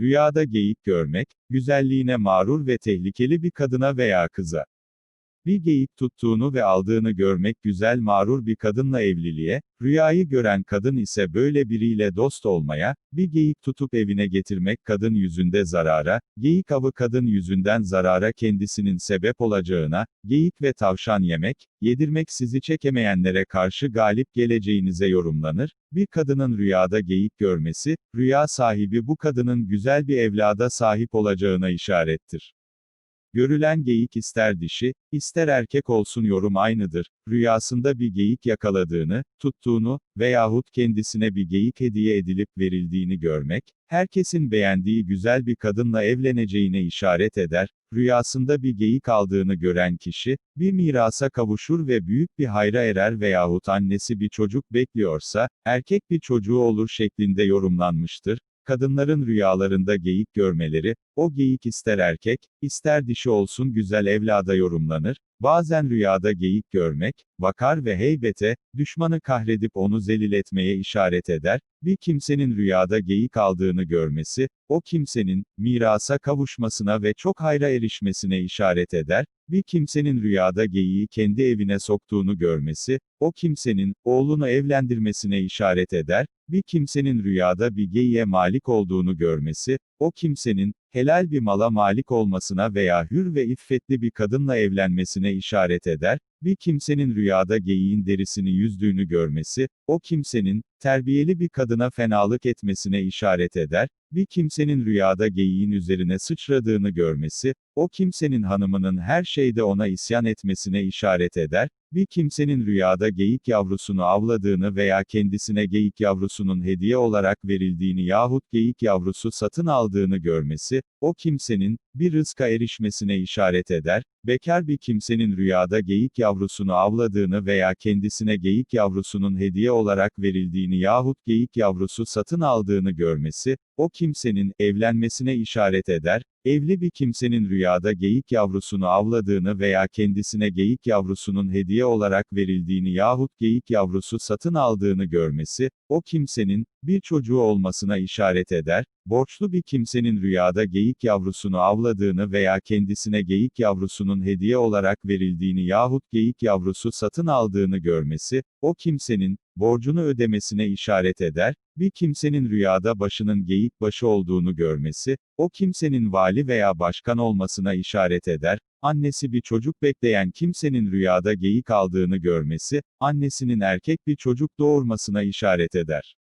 Rüyada geyik görmek, güzelliğine mağrur ve tehlikeli bir kadına veya kıza. Bir geyik tuttuğunu ve aldığını görmek güzel mağrur bir kadınla evliliğe, rüyayı gören kadın ise böyle biriyle dost olmaya, bir geyik tutup evine getirmek kadın yüzünde zarara, geyik avı kadın yüzünden zarara kendisinin sebep olacağına, geyik ve tavşan yemek, yedirmek sizi çekemeyenlere karşı galip geleceğinize yorumlanır, bir kadının rüyada geyik görmesi, rüya sahibi bu kadının güzel bir evlada sahip olacağına işarettir. Görülen geyik ister dişi, ister erkek olsun yorum aynıdır. Rüyasında bir geyik yakaladığını, tuttuğunu veyahut kendisine bir geyik hediye edilip verildiğini görmek, herkesin beğendiği güzel bir kadınla evleneceğine işaret eder. Rüyasında bir geyik aldığını gören kişi, bir mirasa kavuşur ve büyük bir hayra erer veyahut annesi bir çocuk bekliyorsa, erkek bir çocuğu olur şeklinde yorumlanmıştır. Kadınların rüyalarında geyik görmeleri, o geyik ister erkek, ister dişi olsun güzel evlada yorumlanır. Bazen rüyada geyik görmek, vakar ve heybete, düşmanı kahredip onu zelil etmeye işaret eder. Bir kimsenin rüyada geyik aldığını görmesi, o kimsenin, mirasa kavuşmasına ve çok hayra erişmesine işaret eder. Bir kimsenin rüyada geyiği kendi evine soktuğunu görmesi, o kimsenin, oğlunu evlendirmesine işaret eder. Bir kimsenin rüyada bir geyiğe malik olduğunu görmesi, o kimsenin, helal bir mala malik olmasına veya hür ve iffetli bir kadınla evlenmesine işaret eder, bir kimsenin rüyada geyiğin derisini yüzdüğünü görmesi, o kimsenin, terbiyeli bir kadına fenalık etmesine işaret eder, bir kimsenin rüyada geyiğin üzerine sıçradığını görmesi, o kimsenin hanımının her şeyde ona isyan etmesine işaret eder, bir kimsenin rüyada geyik yavrusunu avladığını veya kendisine geyik yavrusunun hediye olarak verildiğini yahut geyik yavrusu satın aldığını görmesi, o kimsenin, bir rızka erişmesine işaret eder, bekar bir kimsenin rüyada geyik yavrusunu avladığını veya kendisine geyik yavrusunun hediye olarak verildiğini yahut geyik yavrusu satın aldığını görmesi, o kimsenin, evlenmesine işaret eder, evli bir kimsenin rüyada geyik yavrusunu avladığını veya kendisine geyik yavrusunun hediye olarak verildiğini yahut geyik yavrusu satın aldığını görmesi, o kimsenin, bir çocuğu olmasına işaret eder, borçlu bir kimsenin rüyada geyik yavrusunu avladığını veya kendisine geyik yavrusunun hediye olarak verildiğini yahut geyik yavrusu satın aldığını görmesi, o kimsenin, borcunu ödemesine işaret eder, bir kimsenin rüyada başının geyik başı olduğunu görmesi, o kimsenin vali veya başkan olmasına işaret eder, annesi bir çocuk bekleyen kimsenin rüyada geyik aldığını görmesi, annesinin erkek bir çocuk doğurmasına işaret eder.